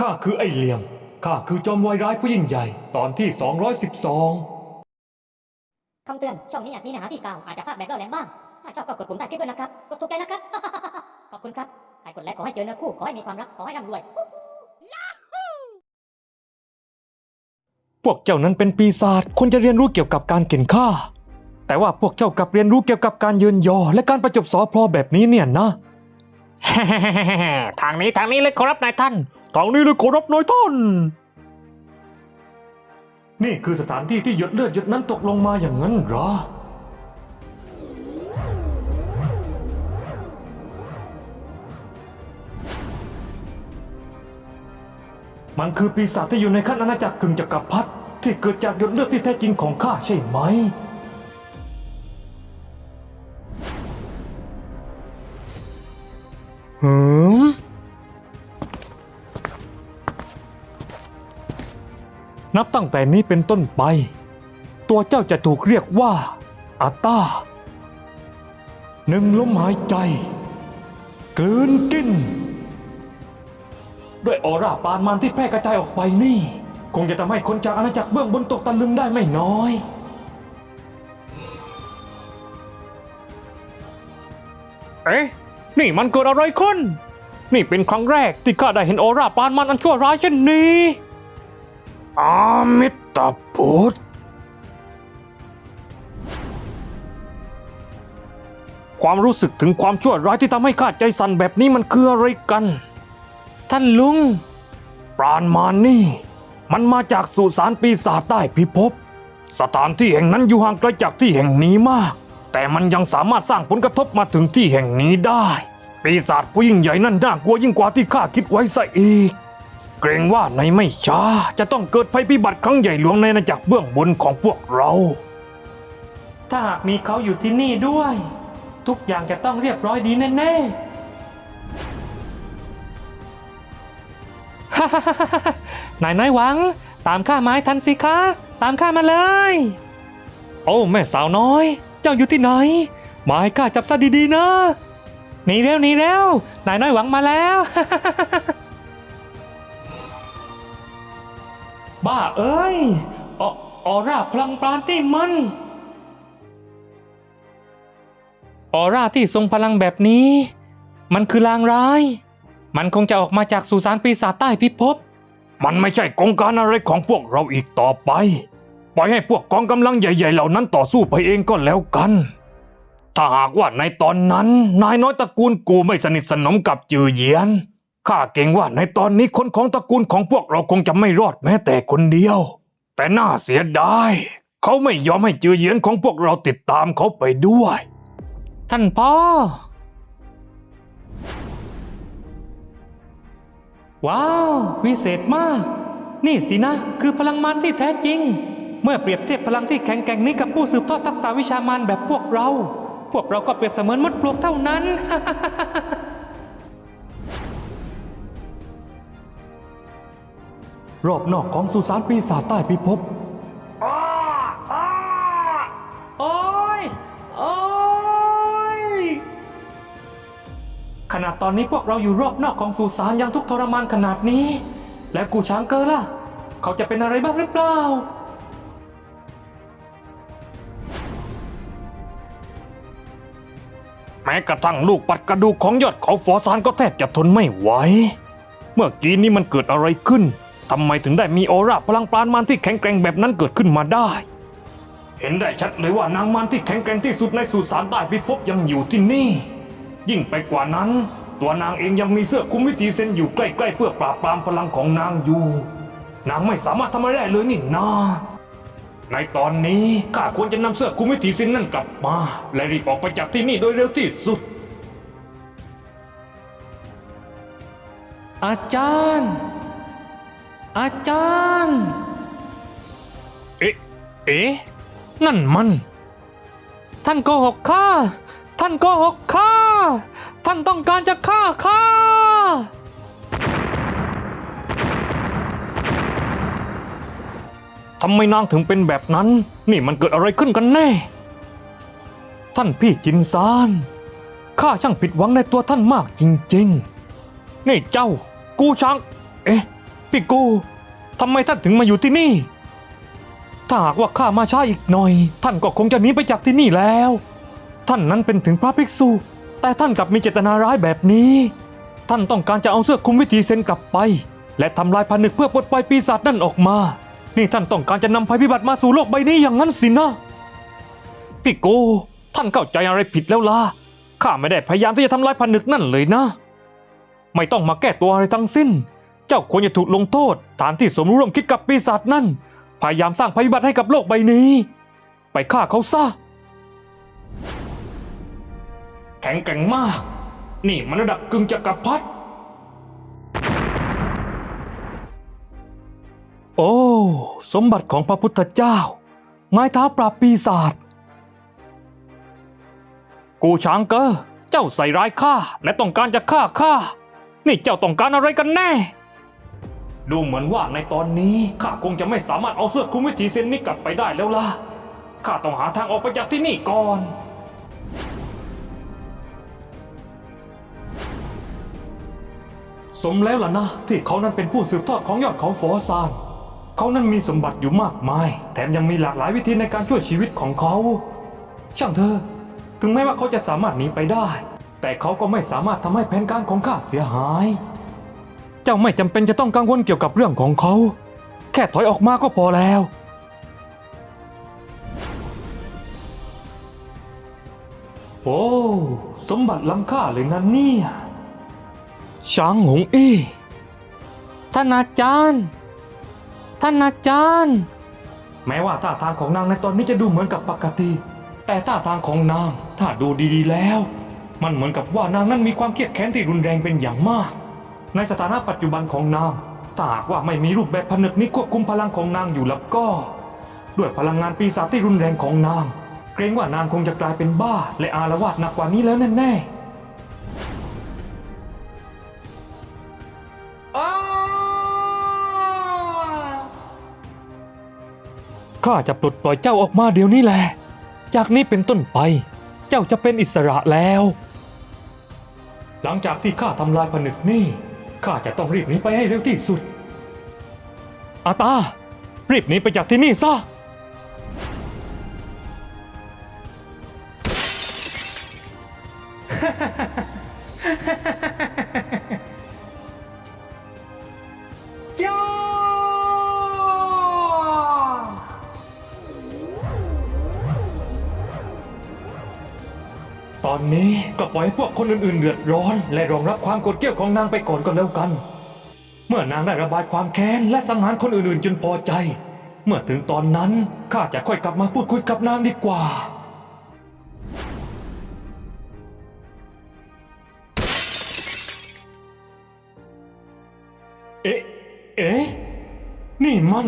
ข้าคือไอ้เหลี่ยม ข้าคือจอมวายร้ายผู้ยิ่งใหญ่ ตอนที่ 212 คำเตือน ช่องนี้อาจมีเนื้อหาที่กล่าวอาจจะภาคแบบเราแหลมบ้าง ถ้าชอบก็กดปุ่มใต้คลิปด้วยนะครับ กดถูกใจนะครับ ขอบคุณครับใครกดไลค์ขอให้เจอเนื้อคู่ ขอให้มีความรัก ขอให้ร่ำรวย พวกเจ้านั้นเป็นปีศาจควรจะเรียนรู้เกี่ยวกับการเข็นฆ่า แต่ว่าพวกเจ้ากลับเรียนรู้เกี่ยวกับการยืนยอ และการประจบสอพลอแบบนี้เนี่ยนะ ทางนี้ทางนี้เลยขอรับนายท่าน ทางนี้เลยขอรับนายท่าน นี่คือสถานที่ที่หยดเลือดหยดนั้นตกลงมาอย่างนั้นเหรอ มันคือปีศาจที่อยู่ในขั้นอาณาจักรกึ่งจักรพรรดิที่เกิดจากหยดเลือดที่แท้จริงของข้าใช่ไหม นับตั้งแต่นี้เป็นต้นไป ตัวเจ้าจะถูกเรียกว่าอาตาหนึ่งลมหายใจกลืนกิน ด้วยออร่าปานมันที่แพร่กระจายออกไปนี่ คงจะทำให้คนจากอาณาจักรเบื้องบนตกตะลึงได้ไม่น้อยเอ๊ะนี่มันเกิดอะไรขึ้น นี่เป็นครั้งแรกที่ข้าได้เห็นออร่าปานมันอันชั่วร้ายเช่นนี้ อามิตาพุทธความรู้สึกถึงความชั่วร้ายที่ทำให้ข้าใจสั่นแบบนี้มันคืออะไรกัน ท่านลุง ปราณมานนี่ มันมาจากสุสานปีศาจใต้พิภพ สถานที่แห่งนั้นอยู่ห่างไกลจากที่แห่งนี้มาก แต่มันยังสามารถสร้างผลกระทบมาถึงที่แห่งนี้ได้ ปีศาจผู้ยิ่งใหญ่นั่นน่ากลัวยิ่งกว่าที่ข้าคิดไว้ซะอีก เกรงว่าในไม่ช้าจะต้องเกิดภัยพิบัติครั้งใหญ่หลวงในอาณาจักรเบื้องบนของพวกเรา ถ้าหากมีเขาอยู่ที่นี่ด้วย ทุกอย่างจะต้องเรียบร้อยดีแน่นายน้อยหวัง ตามข้าไม้ทันสิคะ ตามข้ามาเลย โอ้แม่สาวน้อย เจ้าอยู่ที่ไหนมาให้ข้าจับซะดีๆนะหนีเร็วหนีเร็วนายน้อยหวังมาแล้ว บ้าเอ้ยอออร่าพลังปราณนี่มัน ออร่าที่ทรงพลังแบบนี้ มันคือลางร้าย มันคงจะออกมาจากสุสานปีศาจใต้พิภพ มันไม่ใช่กองการอะไรของพวกเราอีกต่อไป ปล่อยให้พวกกองกำลังใหญ่ ๆ เหล่านั้นต่อสู้ไปเองก็แล้วกัน ถ้าหากว่าในตอนนั้น นายน้อยตระกูลกูไม่สนิทสนมกับจือเยียน ข้าเก่งว่าในตอนนี้คนของตระกูลของพวกเราคงจะไม่รอดแม้แต่คนเดียว แต่น่าเสียดาย เขาไม่ยอมให้จือเยียนของพวกเราติดตามเขาไปด้วย ท่านพ่อ ว้าว วิเศษมาก นี่สินะ คือพลังมารที่แท้จริง เมื่อเปรียบเทียบพลังที่แข็งแกร่งนี้กับผู้สืบทอดทักษะวิชามารแบบพวกเรา พวกเราก็เปรียบเสมือนมดปลวกเท่านั้น รอบนอกของสุสานปีศาจใต้พิภพโอ้ยโอ้ยขนาดตอนนี้พวกเราอยู่รอบนอกของสุสานยังทุกข์ทรมานขนาดนี้ แล้วกูช้างเกอล่ะ เขาจะเป็นอะไรบ้างหรือเปล่า แม้กระทั่งลูกปัดกระดูกของยอดเขาฟอซานก็แทบจะทนไม่ไหว เมื่อกี้นี้มันเกิดอะไรขึ้น ทำไมถึงได้มีออร่าพลังปราณมารที่แข็งแกร่งแบบนั้นเกิดขึ้นมาได้ เห็นได้ชัดเลยว่านางมารที่แข็งแกร่งที่สุดในสุสานใต้พิภพยังอยู่ที่นี่ ยิ่งไปกว่านั้น ตัวนางเองยังมีเสื้อคุมวิธีเซนอยู่ใกล้ๆเพื่อปราบปรามพลังของนางอยู่ นางไม่สามารถทำอะไรได้เลยนี่นาในตอนนี้ข้าควรจะนำเสื้อคุมวิถีสินนั่นกลับมา และรีบออกไปจากที่นี่โดยเร็วที่สุด อาจารย์ อาจารย์ เอ๊ะ เอ๊ะ นั่นมัน ท่านโกหกข้า ท่านโกหกข้า ท่านต้องการจะฆ่าข้า ทำไมนางถึงเป็นแบบนั้น นี่มันเกิดอะไรขึ้นกันแน่ ท่านพี่จินซาน ข้าช่างผิดหวังในตัวท่านมากจริง ๆ นี่เจ้า กูช้างเอ๊ะ พี่กูทำไมท่านถึงมาอยู่ที่นี่ ถ้าหากว่าข้ามาช้าอีกหน่อย ท่านก็คงจะหนีไปจากที่นี่แล้ว ท่านนั้นเป็นถึงพระภิกษุ แต่ท่านกลับมีเจตนาร้ายแบบนี้ ท่านต้องการจะเอาเสื้อคลุมวิธีเซนกลับไป และทำลายผนึกเพื่อปลดปล่อยปีศาจนั่นออกมา นี่ท่านต้องการจะนำภัยพิบัติมาสู่โลกใบนี้อย่างนั้นสินะพี่โก ท่านเข้าใจอะไรผิดแล้วล่ะข้าไม่ได้พยายามที่จะทำลายผนึกนั่นเลยนะ ไม่ต้องมาแก้ตัวอะไรทั้งสิ้น เจ้าควรจะถูกลงโทษฐานที่สมรู้ร่วมคิดกับปีศาจนั่น พยายามสร้างภัยพิบัติให้กับโลกใบนี้ ไปฆ่าเขาซะ แข็งแกร่งมาก นี่มันระดับกึ่งจักรพรรดิโอ้ สมบัติของพระพุทธเจ้า ไม้เท้าปราบปีศาจกูช้างเกอเจ้าใส่ร้ายข้าและต้องการจะฆ่าข้านี่เจ้าต้องการอะไรกันแน่ ดูเหมือนว่าในตอนนี้ข้าคงจะไม่สามารถเอาเสื้อคลุมวิถีเซนนี้กลับไปได้แล้วล่ะ ข้าต้องหาทางออกไปจากที่นี่ก่อน สมแล้วล่ะนะ ที่เขานั้นเป็นผู้สืบทอดของยอดเขาฟอซาน เขานั้นมีสมบัติอยู่มากมาย แถมยังมีหลากหลายวิธีในการช่วยชีวิตของเขา ช่างเถอะถึงแม้ว่าเขาจะสามารถหนีไปได้ แต่เขาก็ไม่สามารถทำให้แผนการของข้าเสียหาย เจ้าไม่จำเป็นจะต้องกังวลเกี่ยวกับเรื่องของเขา แค่ถอยออกมาก็พอแล้ว โอ้ สมบัติล้ำค่าเลยนะเนี่ยช้างหงอี้ท่านอาจารย์ ท่านอาจารย์ แม้ว่าท่าทางของนางในตอนนี้จะดูเหมือนกับปกติ แต่ท่าทางของนางถ้าดูดีๆแล้ว มันเหมือนกับว่านางนั้นมีความเครียดแค้นที่รุนแรงเป็นอย่างมาก ในสถานะปัจจุบันของนางถ้าหากว่าไม่มีรูปแบบผนึกนี้ควบคุมพลังของนางอยู่แล้วก็ ด้วยพลังงานปีศาจที่รุนแรงของนาง เกรงว่านางคงจะกลายเป็นบ้า และอาละวาดหนักกว่านี้แล้วแน่ๆอ้าข้าจะปลดปล่อยเจ้าออกมาเดี๋ยวนี้แหละ จากนี้เป็นต้นไป เจ้าจะเป็นอิสระแล้ว หลังจากที่ข้าทำลายผนึกนี่ ข้าจะต้องรีบหนีไปให้เร็วที่สุด อาตา รีบหนีไปจากที่นี่ซะ ตอนนี้ก็ปล่อยให้พวกคนอื่นๆ เดือดร้อน และรองรับความกดเกลี้ยวของนางไปก่อนก็แล้วกัน เมื่อนางได้ระบายความแค้นและสังหารคนอื่นๆจนพอใจ เมื่อถึงตอนนั้นข้าจะค่อยกลับมาพูดคุยกับนางดีกว่า เอ๊ะ เอ๊ะ นี่มัน